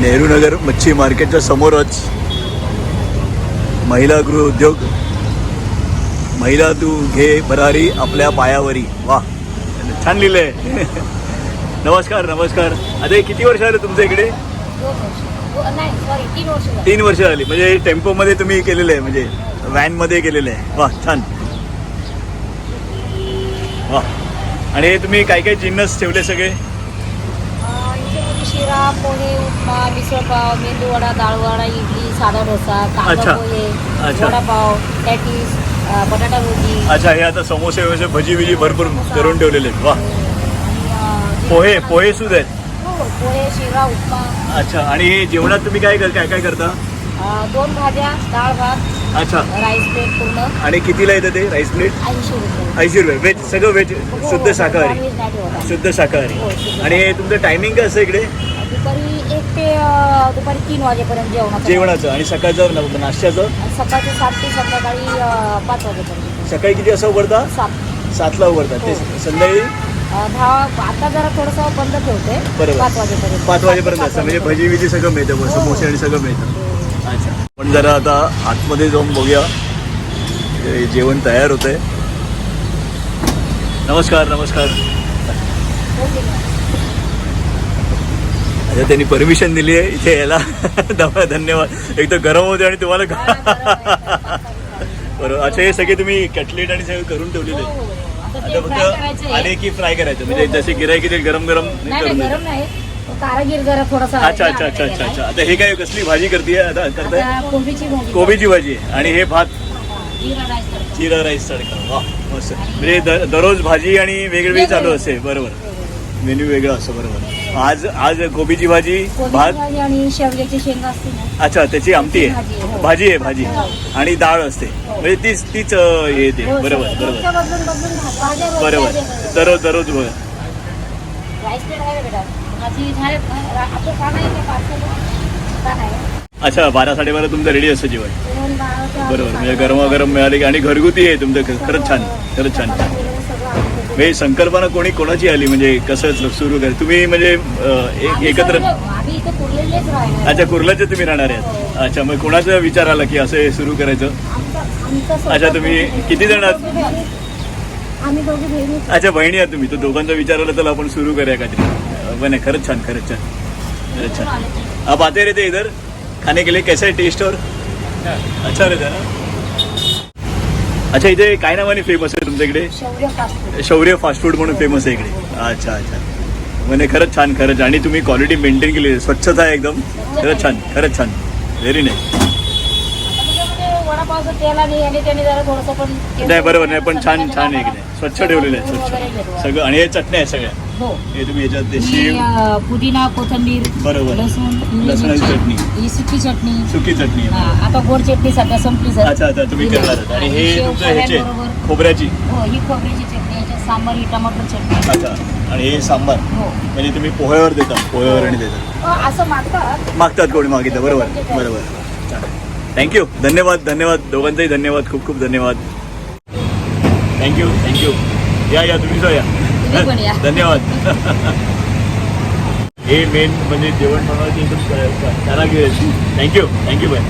नेहरू नगर मच्छी मार्केटच्या समोरच महिला गृह उद्योग. महिला तू घे भरारी आपल्या पायावरी. वा छान लिहिलंय. नमस्कार नमस्कार. अरे किती वर्ष आले तुमच्या इकडे? तीन वर्ष झाली. म्हणजे टेम्पोमध्ये तुम्ही केलेलं आहे. म्हणजे व्हॅनमध्ये केलेलं आहे. वा छान. वा आणि हे तुम्ही काय काय जिन्नस ठेवले सगळे? शिरा पोहे उपमा मिसळपाव मेंदूवडा डाळवडा इडली साधा डोसा अच्छा. पोहे अच्छा. वडापाव पॅटीस अं, बटाटा भजी अच्छा हे आता समोसे वगैरे भजी बिजी भरपूर करून ठेवलेले आहेत. वा. आणि, अं, जे- पोहे पोहे सुद्धा आहेत. हो, पोहे शिरा उपमा. अच्छा आणि हे जेवणात तुम्ही काय कर- काय काय करता? अं, दोन भाज्या डाळ भात अच्छा. राईस प्लेट पूर्ण. आणि कितीला येतं ते राईस प्लेट? ऐंशी रुपये. ऐंशी रुपये. व्हेज सगळं व्हेज हो, शुद्ध हो, शाकाहारी. नॉनव्हेज नाही ठेवत. शुद्ध हो, शाकाहारी शुद्ध. आणि हे तुमचं टायमिंग काय असतं इकडे? दुपारी एक ते अं, दुपारी तीन वाजेपर्यंत जेवणाचं. जेवणाचं आणि सकाळचं न- नाश्त्याचं? आणि सकाळचे सात ते संध्याकाळी अं, पाच वाजेपर्यंत. सकाळी किती असं उघडता? सात. सातला उघडतात ते हो. संध्याकाळी? अं, दहा आता जरा थोडंसं बंद ठेवते. बरोबर. पाच वाजेपर्यंत. पाच वाजेपर्यंत असतं. म्हणजे. भजी बिजी सगळं मिळतं. हो. समोसे आणि सगळं मिळतं. हो. अच्छा. पण जरा आता आतमध्ये जाऊन बघूया. हे जेवण तयार होतंय. नमस्कार नमस्कार. त्यांनी परमिशन दिली आहे. इथे यायला धन्यवाद. एक तर गरम होते आणि तुम्हाला बरोबर. अच्छा हे सगळे तुम्ही कटलेट आणि सगळं करून ठेवलेले हो. हो. आता फक्त आले. की फ्राय करायचं. म्हणजे. जसे गिरायकी ते गरम गरम करून अच्छा अच्छा अच्छा अच्छा अच्छा. आता हे काय कसली भाजी करते कोबीची भाजी. आहे आणि हे भात? जिरा राईस तडका. वा मस्त. म्हणजे दररोज भाजी आणि वेगवेगळी चालू असते. बरोबर. मेन्यू वेगळा असतो बरोबर. आज आज कोबीची भाजी भात? भाजी आणि शेवग्याची शेंगा असते ना. अच्छा त्याची आमटी भाजी आहे. आहे, हो. भाजी आहे भाजी. आणि डाळ असते. म्हणजे तीच तीच अं, हे येते हो, बरोबर सगळं. बरोबर. रोजच्या बदलून बदलून भाज्या रोजच्या बरोबर. दररोज दररोज बरोबर राईस प्लेट आहे बेटा भाजी झाले आपलं का नाही ते पार्सल? का नाही. अच्छा बारा साडेबारा तुमचं रेडी असतं जेवण. बरोबर म्हणजे गरमागरम मिळाली की आणि घरगुती आहे तुमचं खरंच छान खरंच छान. म्हणजे संकल्पना कोणी कोणाची आली? म्हणजे कसं सुरू कर? तुम्ही म्हणजे एकत्र अच्छा कुर्लाचे तुम्ही राहणार आहेत. अच्छा मग कोणाचा विचार आला की असं हे सुरू करायचं? अच्छा, तुम्ही किती जण आहात? अच्छा बहिणी आहात तुम्ही. तो दोघांचा विचार आला तर आपण सुरू करूया काहीतरी. नाही खरंच छान खरंच छान. खरंच छान. आप आते रहते इधर? खाने के लिए कैसा है टेस्ट और? अच्छा रहता है ना? अच्छा इथे काय नावाने फेमस आहे तुमच्या इकडे शौर्य फास्ट फूड म्हणून फेमस आहे इकडे. अच्छा अच्छा. म्हणजे खरंच छान खरंच. आणि तुम्ही क्वालिटी मेंटेन केली. आहे. स्वच्छता आहे एकदम. खरंच छान खरंच छान. व्हेरी नाईस आणि त्याने जरा थोडंसं पण नाही बरोबर नाही पण छान छान आहे आम्हाला इकडे स्वच्छ ठेवलेलं आहे. स्वच्छ. सगळं आणि हे चटण्या आहे सगळ्या. हो. हे तुम्ही याच्यात अं, पुदिना कोथिंबीर बरोबर. लसूण हिरवी लसणाची चटणी. ही सुकी चटणी. सुकी चटणी. हा, आहे आता गोड चटणी सध्या संपली सर. अच्छा अच्छा तुम्ही करणार आहात. आणि हे शेव तुमचं ह्याचे. खोबऱ्याची. हो ही खोबऱ्याची चटणी याच्यात सांबार ही टमाटर चटणी. अच्छा आणि हे सांबार. हो. म्हणजे तुम्ही पोह्यावर देता पोह्यावर आणि देता. अं, असं मागतात. मागतात कोणी मागितलं बरोबर बरोबर. थँक्यू धन्यवाद धन्यवाद. दोघांचाही धन्यवाद. खूप खूप धन्यवाद. थँक्यू थँक्यू या या तुम्ही पण या. धन्यवाद. हे मेन म्हणजे जेवण बनवायची थँक्यू थँक्यू बाय